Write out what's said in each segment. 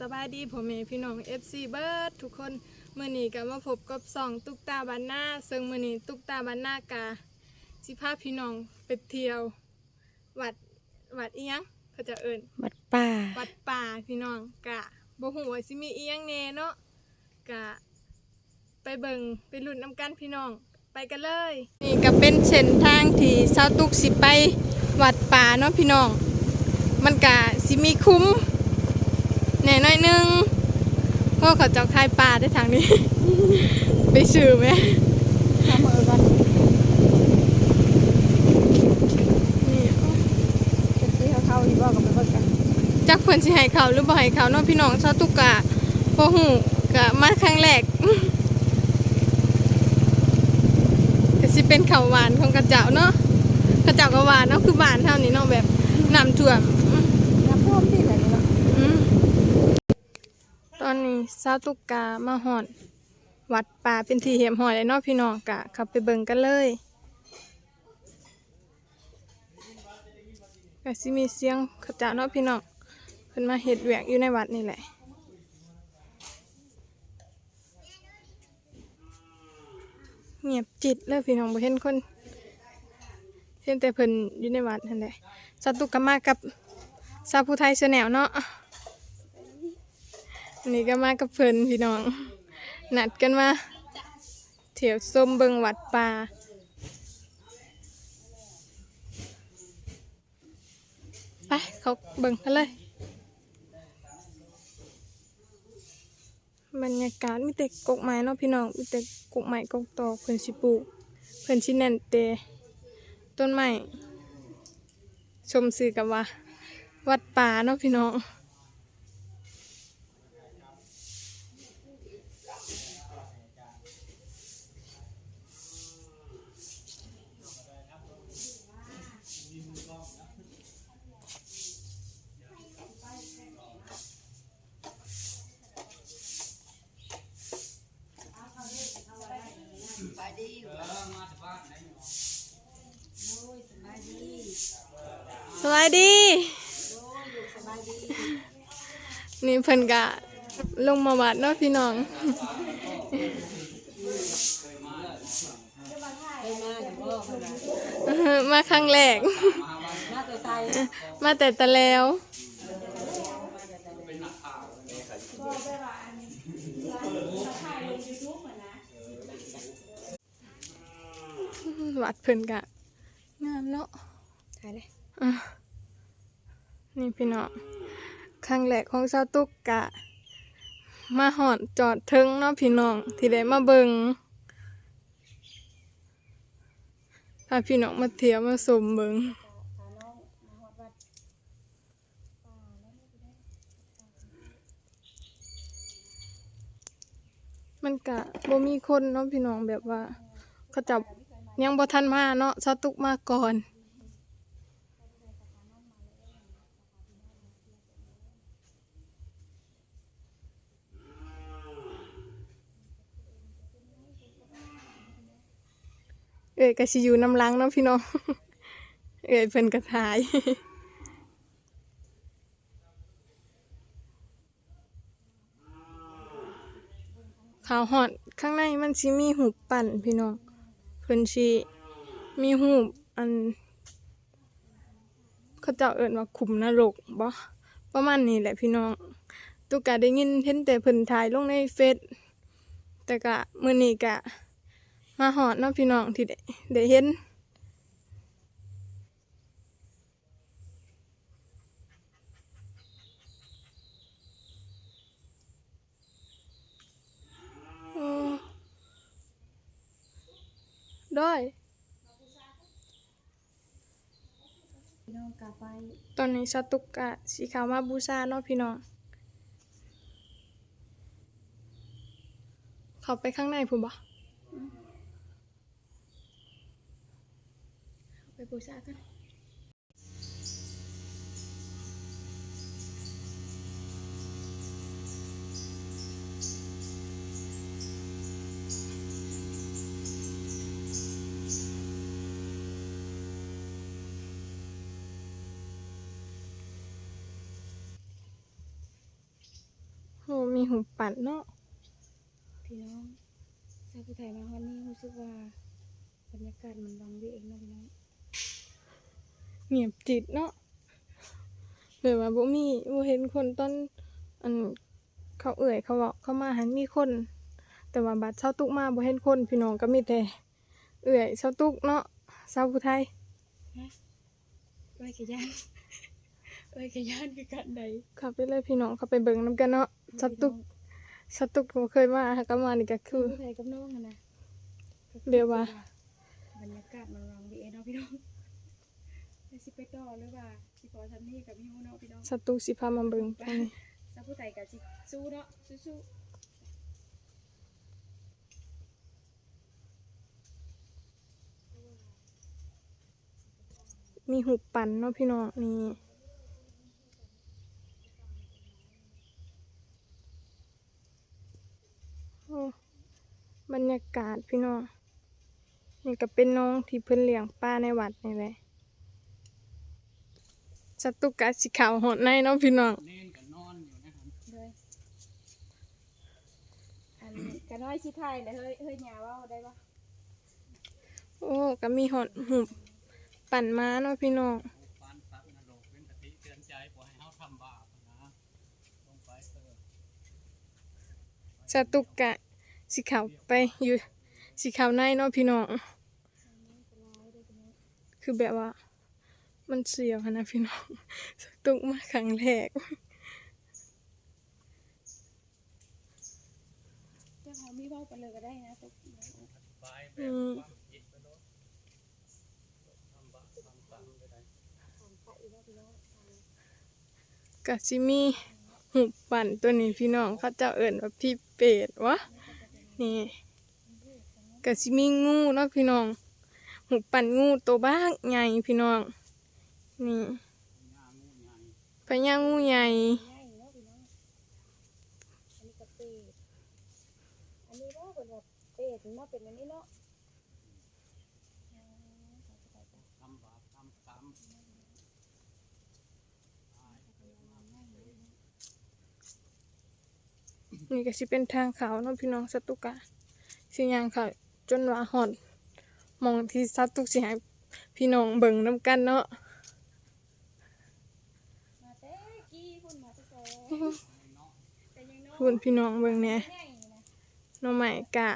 สบายดีผมเอพี่น้อง FC เบิร์ดทุกคนมื่อนี้ก็มาพบกับสองตุกตาบ้านหน้าซึ่งมื่อนี้ตุกตาบ้านหน้ากาสิพาพี่น้องไปเที่ยว วัดวัดอีหยังเขาจะเอิ้นวัดป่าวัดป่าพี่น้องกะบ่ฮู้ว่าสิมีอีหยังแหน่เนาะกะไปเบิ่งไปลุ้นน้ำกันพี่น้องไปกันเลย นี่ก็เป็นเส้นทางที่ชาวตุกสิไปวัดป่าเนาะพี่น้อง มันกะสิมีคุ้มแห น่น้อยหนึงเพราะเขาเจ้าคายป่าได้ทางนี้ ไปชื่อไหมข้ามมือกันนี่เป็นที่เขาเข้าอีกว่ากับไปเบิ่งกันจักเพิ่นสิให้เขาหรือบ่ให้เขาเนาะพี่น้องชาวตุกกะบ่ฮู้กะมาครั้งแรกก็สิเป็นข้าวหวานของกระเจ้าเนาะกระเจ้าก็หวานเนาะคือบ้านเท่านี้เนาะแบบน้ำท่วม น้ำท่วมที่ไหนเนาะ อืมตอนนี้ ซาตุกกามาหอด วัดป่าเป็นที่เหียมหอยเลยเนาะพี่น้องกะขับไปเบิ่งกันเลยก็สิมีเสียงขจาเนาะพี่น้องเพิ่นมาเฮ็ดแหวกอยู่ในวัดนี่แหละเงียบจิตเลยพี่น้องบ่เห็นคนเห็นแต่เพิ่นอยู่ในวัดนั่นแหละซาตุกกามากับซาผู้ไทยเสแนวเนาะ นนี้ก็มากับเพิ่นพี่น้อง นัดกันมาเที่ยวส้มเบิงวัดป่าไปเขาเบิงกันเลย บรรยากาศมีแต่กกไม้เนาะพี่น้องมีแต่กกไม้กกตอกเพิ่นสิปลูกเพิ่นสิแน่นเตต้นไม้ชมสื่อกับว่า วัดป่าเนาะพี่น้อง สวัสดีนี่เพิ่นกะลงมาวัดเนาะพี่น้องมาครั้งแรกมาตัวไทยมาแต่ตะแล้ว วัดเพิ่นกะงามเนาะถ่ายเลยอะนี่พี่น้องครั้งแรกของเจ้าตุกกะ มาหอดจอดเทิงเนาะพี่น้อง ที่ได้มาเบิงพาพี่น้องมาเที่ยวมาสมเบิงมันกะบ่มีคนเนาะพี่น้องแบบว่าเขาจับ ยังบ่ทันมาเนาะเจ้าตุกมาก่อน เอ้ยก็สิอยู่น้ำล้างเนาะพี่น้อง เอ้ยเพิ่นกระทายขาวหอดข้างในมันสิมีหูปปั่นพี่น้อง พิ่นสิมีหูปอัน เขาเจ้าเอิ้นว่าขุมนรกบ่ประมาณนี้แหละพี่น้องตุกกะได้ยินเห็นแต่เพิ่นถ่ายลงในเฟซแต่กะมื้อนี้กะ มาหอดเนาะพี่น้องที่ได้ได้เห็น ได้พี่น้องกลับไปตอนนี้สตุกกะสีขาวมาบูชาเนาะพี่น้อง เขาไปข้างในพูนบ่ไปบูชากัน มีหูปัดเนาะพี่น้องสาวผู้ไทยมาวันนี้รู้สึกว่าบรรยากาศมันวังเวงเนาะพี่น้องเงียบจิตเนาะแบบว่าบ่มีบ่เห็นคนตอนอันเขาเอ่ยเขาบอกเขามาหันมีคน แต่ว่าบัดเช้าตุกมาบ่เห็นคนพี่น้องก็มีแต่เอ่ยเช้าตุกเนาะเช้าผู้ไทยเอ้ยกะยาน เอ้ยกะยานคือกันใดเขับไปเลยพี่น้องเขาไปเบิ่งนํกันเนาะเช้าตุกเช้าตุกบ่เคยมาหาก็มานี่ก็คือผู้ไทยกับน้องอะนะก็คือเดี๋ยวว่าบรรยากาศมันวังเวงเนาะพี่น้องไปสิไปต่อหรือว่าสิพอทำนี่กับพี่ฮู้เนาะพี่น้องเช้าตุกสิพามาเบิ่งทางนี้สาวผู้ไทยกับสิสู้เนาะสู้มีหูปั่นเนาะพี่น้องนี่โอ้บรรยากาศพี่น้อง นี่ก็เป็นน้องที่เพิ่นเลี้ยงป้าในวัดนี่แหละสตุกกะสีขาวหดในเนาะพี่น้องเน่นก็นอนอยู่นะครับๆเลยอันกะน้อยสิไทยเลยเฮ้ยเฮ้ยหยาเว่าได้ปะโอ้ก็มีหดหุบปั่นม้าเนาะพี่น้องผู้ฟันสัตว์นรกเป็นสติเตือนใจบ่ให้เฮาทำบาปนะลงไปเถอะสตุกกะ สีขาวไปอยู่สีขาวในเนาะพี่น้อง คือแบบว่า มันเสียวนะพี่น้องตุกมาครั้งแรกเจ้าเขามีเว้าไปเลยก็ได้นะตุกอืมความคิดไปโลดทำบาปทำกรรมไปได้กะสิมีหุบปั่นตัวนี้พี่น้องเขาเจ้าเอิ่นว่าพี่เป็ดวะ นี่กะสิมีงูเนาะพี่น้องหุบปั่นงูตัวบ้างใหญ่พี่น้อง นี่ย่างูใหญ่พญางูใหญ่ง่ายเนาะพี่น้องอันนี้ก็เป็ดอันนี้ว่าเป็นแบบเป็ดมาเป็นอันนี้เนาะ ทำบาปทำกรรมตายเกิดมาไม่เคย นี่ก็สิเป็นทางเขาเนาะพี่น้องสตุกะสิยางเขาจนว่าหอดมองที่สตุกสิให้พี่น้องเบิ่งน้ำกันเนาะพูนพี่น้องเบิ่งแหน่ง่ยน้องใหม่กะ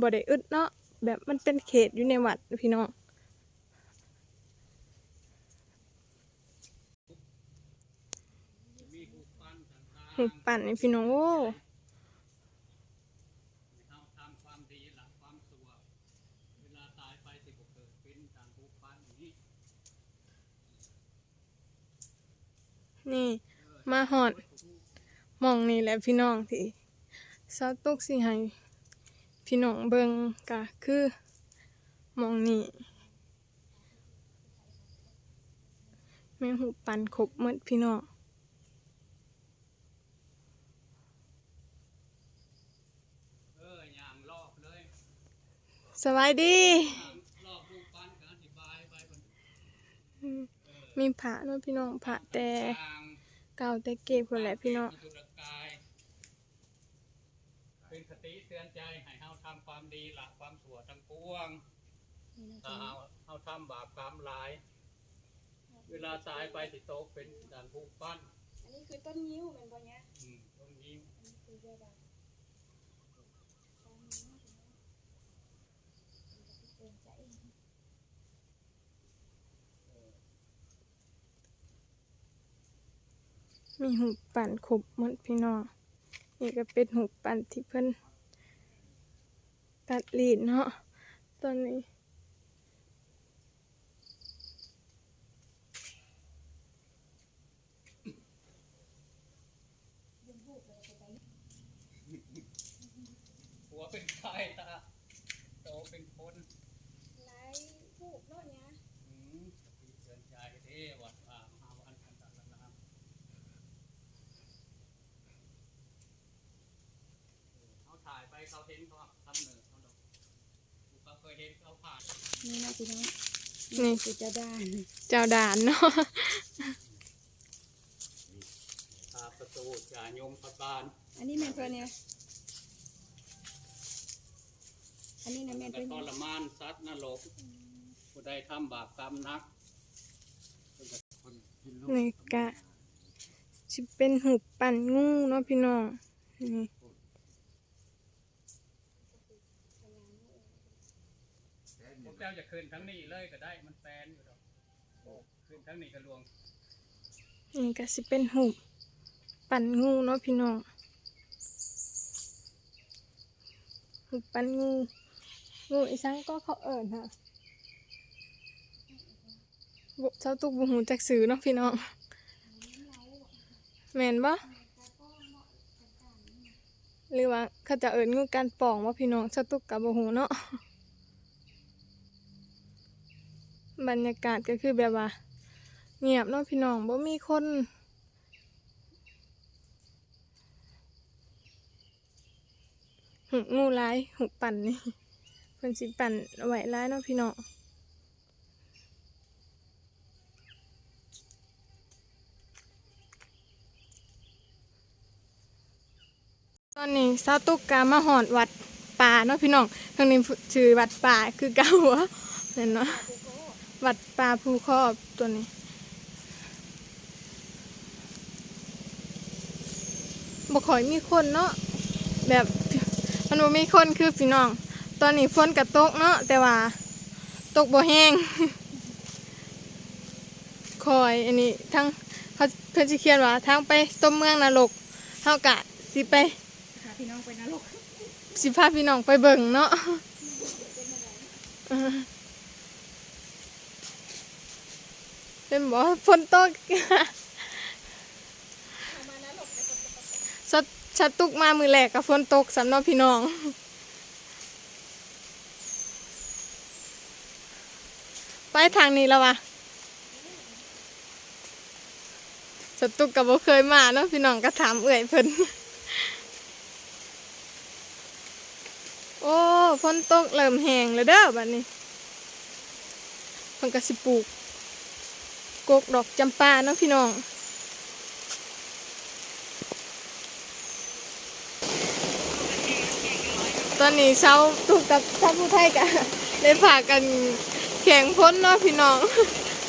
บ่ได้อึดเนาะแบบมันเป็นเขตอยู่ในวัดพี่น้องหุบปั่นนี่พี่น้องโอ้ ให้เฮาทำความดีละความชั่วเวลาตายไปสิบ่เกิดเป็นทางผู้ฟันนี้ นี่ มาหอดหมองนี่แหละพี่น้องที่สาวตุกสิให้พี่น้องเบิ่งกะคือหมองนี่แม่หุบปั่นครบหมดพี่น้องเออย่างรอบเลยสบายดีย่างรอบผู้ฟันก็อธิบายไปบนมีพระเนาะพี่น้องพระแต่ทาง เก่าแต่เก็บพุ่นแหละพี่น้องจุลกายเป็นคติเตือนใจให้เฮาทำความดีละความชั่วทั้งปวงนี่นะถ้าจ๊ะเฮาเฮาทำบาปกรรมหลาย เวลาตายไปสิโตกเป็นด่านผู้ปั้นอันนี้คือต้นนิ้วแมันบ่เนี้ยอืมตรงนี้อันนี้คือเรียกว่าต้นนิ้วนะพี่น้องมันจะเตือนใจ มีหูปั่นครบหมดพี่น้องนี่ก็เป็นหูปั่นที่เพิ่นตัดลีดเนาะตอนนี้ หัวเป็นไข่ตาโตเป็นคน ไล่ผูกเนาะเนี้ย อืมคติเตือนใจเด้วัดป่ามหาวันกันตะละนามเขาถ่ายไปเขาเห็นเขาทำเหนือเขาดอกกูก็เคยเห็นเขาผ่าน นี่นะพี่น้องนี่คือจะด้านเจ้าด่านเนาะตาประตูพูดจายมประการอันนี้แม่นเพิ่นเนี่ยอันนี้นะแม่นแต่เพิ่นทรมานสัตว์นรกผู้ใดทำบาปกรรมหนักเพิ่นก็คนกินลูกนี่กะสิเป็นหุบปั่นงูเนาะพี่น้องนี่ พวกเจ้าจะคืนทั้งนี้เลยก็ได้มันแฟนอยู่ดอกคืนทั้งนี้ก็ลวงนี่ก็สิเป็นหุบปั่นงูเนาะพี่น้องหุบปั่นงูงูอีสังก็เขาเอิญค่ะบุเจ้าตุกบุหูจักสือเนาะพี่น้องแมนบ่หรือว่าเขาจะเอิญงูการป่องว่าพี่น้องเจ้าตุกกับบุหูเนาะ บรรยากาศก็คือแบบว่า เงียบเนาะพี่น้องบ่มีคน หุงูร้ายหุบปั่นนี่เพิ่นสิปั่นเอาไว้ร้ายเนาะพี่น้องตอนนี้ซาตุกกามาหอดวัดป่าเนาะพี่น้องทางนี้ชื่อวัดป่าคือเก่าวเห็นเนาะ วัดป่าภูครอบตัวนี้บ่ค่อยมีคนเนาะแบบมันบ่มีคนคือพี่น้อง ตอนนี้ฝนกระตกเนาะแต่ว่า ตกบ่แห้งคอยอันนี้ทั้งเขาเพิ่นสิเขียนว่าทางไปต้มเมืองนรกเฮากะสิไปพาพี่น้องไปนรกสิพาพี่น้องไปเบิ่งเนาะ เป็นบ่ฝนตกชัดชัดตุกมามือแรกกับฝนตกสำหรับพี่น้อง ไปทางนี้แล้ววะชัดตุกกับบ่เคยมาเนาะพี่น้องก็ถามเอื่อยเพิ่นโอ้ฝนตกเริ่มแห้งแล้วเด้อบัดนี้เพิ่นก็สิปลูก กกดอกจำปาเนาะพี่น้องตอนนี้เช้าตุกกับชาวผู้ไทยกันได้พากันแข่งพ้นเนาะพี่น้อง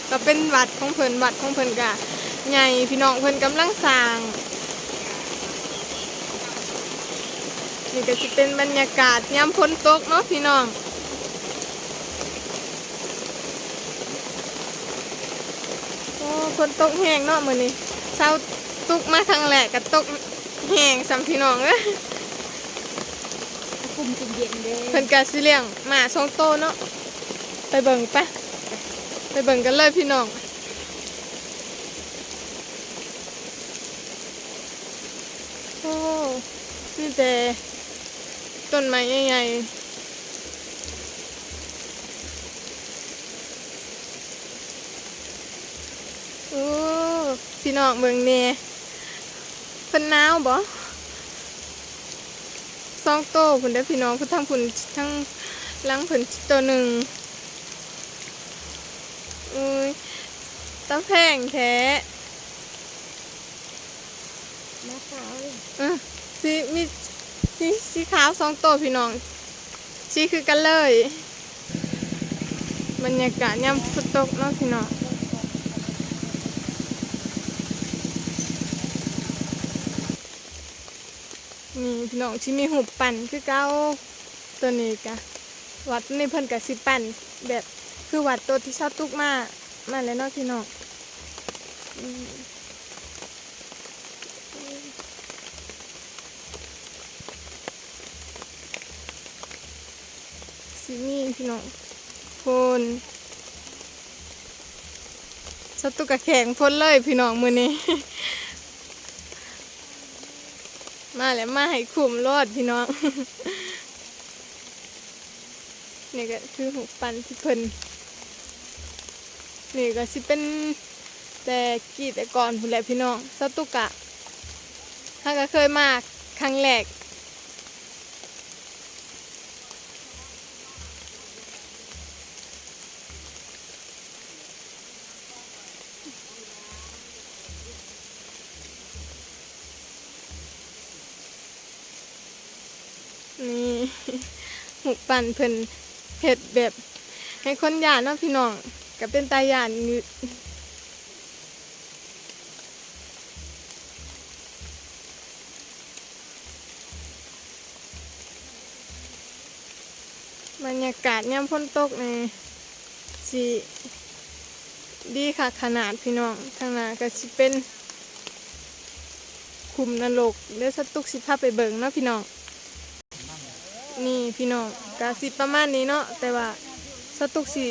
ก็เป็นวัดของเพิ่นวัดของเพิ่นกะใหญ่พี่น้องเพิ่นกำลังสร้างนี่ก็จะเป็นบรรยากาศยามพ้นตกเนาะพี่น้อง โอ้ ฝนตกแห้งเนาะมื้อนี้เช้าตุกมาครั้งแรกก็ตกแห้งสำพี่น้องเอ้ยกลุ่มกลุ่มเย็นเด้เพิ่นกะสิเลี้ยงหมาสองโตวเนาะไปเบิ่งไปะไปเบิ่งกันเลยพี่น้องโอ้มีแต่ต้นไม้ใหญ่ๆโอ้ พี่น้องเบิ่งแหน่เพิ่นหนาวบ่สองโตวพุ่นได้อพี่น้องพุ่นทั้งพุ่นทั้งหลังพุ่นตัวหนึ่งอุ้ยตาแพงแท้มาขาวเลยเออสีมีสีสีขาวสองโตวพี่น้องสีคือกันเลย บรรยากาศยามฝนตกเนาะพี่น้อง นี่พี่น้องที่มีหุบปั่นคือเก้าตัวนี้กะวัดในเพิ่นกะสิปั่นแบบคือวัดตัวที่ชอบตุกมามาแล้วเนาะพี่น้องสิมีพี่น้องคนชอบตุกกะแข็งพ้นเลยพี่น้องมือนี้ มาแล้วมาให้ขุมรอดพี่น้องนี่ก็คือหูปันที่เพิ่นนี่ก็สิเป็นแต่กีแต่ก่อนหุ่นแหละพี่น้องสตุกะถ้าก็เคยมาครั้งแรก นี่ หุบ ปั่นเพิ่นเฮ็ดแบบ ให้คนย่านเนาะพี่น้องก็เป็นตาย่านอยู่บรรยากาศยามฝนตกในี่สิดีค่ะขนาดพี่น้องทางนาก็สิเป็นคุมนรกเดี๋ยวสตุกสิพาไปเบิงเนาะพี่น้อง นี่พี่น้องกาสิประมาณนี้เนาะแต่ว่าสตุกสิ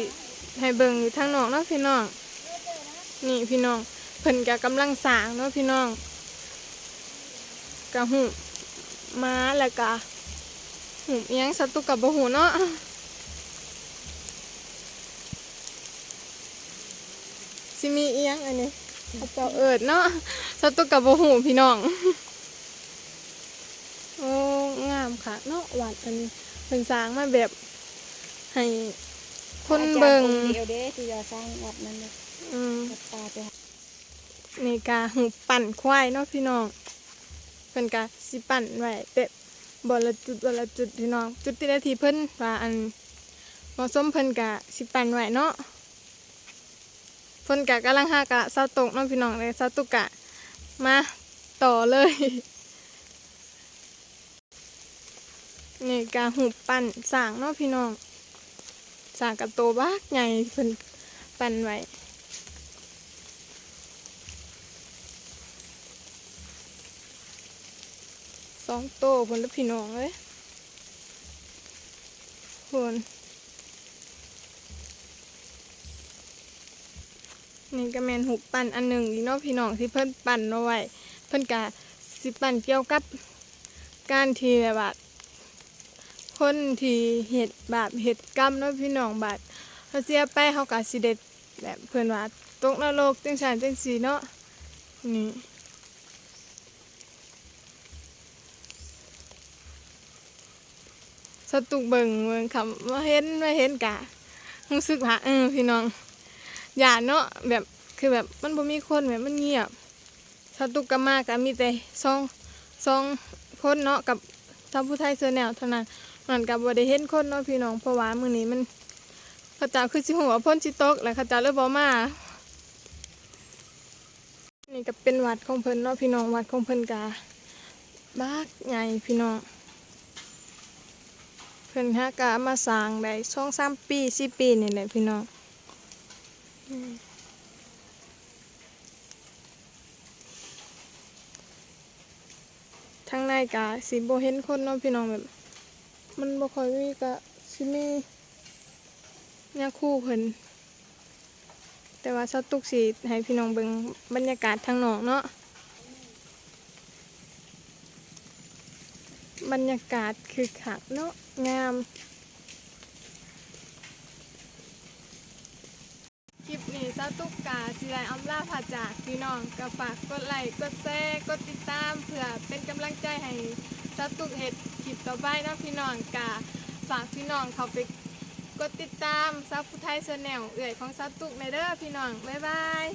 ให้เบิ่งอยู่ทางนอกเนาะพี่น้องนี่พี่น้องเพิ่นกะกำลังสร้างเนาะพี่น้องกะหูม้าแล้วกะหูเอียงสตุกกับบ่หูเนาะสิมีเอียงอันนี้เขาเจ้าเอิดเนาะสตุกกับบ่หูพี่น้องโอ้งามค่ะเนาะหวัดอันนี้ เป็นสร้างมาแบบให้คนเบิงอาจารย์องค์เดียวเด้ที่จะสร้างวัดนั้นเลยอืมวัดตาไปหานี่กาหูปั่นควายเนาะพี่น้องเพิ่นกาสิปั่นไว้แต่บละจุดบละจุดพี่น้อง จุดที่ได้ทีเพิ่นว่าอันเหมาะสมเพิ่นกาสิปั่นไว้เนาะเพิ่นกะกำลังหากะเสาตกเนาะพี่น้องเลยเสาตุกกะมาต่อเลย นี่กาหูปั่นสางเนาะพี่น้องสางกับโตบากใหญ่เพิ่นปั่นไว้สองโตพนและพี่น้องเลยคนนี่ก็แมนหุบปั่นอันหนึ่งอีเนาะพี่น้องที่เพิ่นปั่นเอาไว้เพิ่นกะสิปั่นเกี่ยวกับการที่แบบ คนที่เห็ดบาปเห็ดกรรมเนาะพี่น้องบาดเขาเสียไปเขากะสิเด็ดแบบเพิ่อนว่าตกนรกจังสันจังสีเนาะนี่สตุกเบิงเบิงคำว่าเห็นว่าเห็นกะรู้สึกว่าเออพี่น้องอย่าเนาะแบบคือแบบมันบ่มีคนแบบมันเงียบสตุกกะมากะมีแต่สองสองคนเนาะกับชาวผู้ไทยเสื้อแนวเท่านั้น มันกับบ่ได้เห็นคนเนาะพี่น้องเพราะว่ามื้อนี้มันเขาเจ้าคือสิหัวพ่นสิตกแล้วเขาเจ้าเลยบ่มานี่ก็เป็นวัดของเพิ่นเนาะพี่น้องวัดของเพิ่นกะบากใหญ่พี่น้องเพิ่นฮะกามาสร้างได้สองสามปีสี่ปีนี่แหละพี่น้องอืมทางในกะสิบ่เห็นคนเนาะพี่น้องแบบ มันบ่ค่อยมีกะสิมียาคู่เพิ่นแต่ว่าสตุกสิให้พี่น้องเบิ่งบรรยากาศทางนอกเนาะบรรยากาศคือขักเนาะงามคลิปนี้เจ้าตุ๊กกาสิไลอำลาผาจากพี่น้องก็ฝากกดไลค์กดแชร์กดติดตามเพื่อเป็นกำลังใจให้ ซาตุกเห็ดคลิปต่อไปนะพี่น้องกาฝากพี่น้องเขาไปกดติดตามซับผู้ไทยชาแนลเอื่อยของซับตุกในเด้อพี่น้อง บ๊ายบาย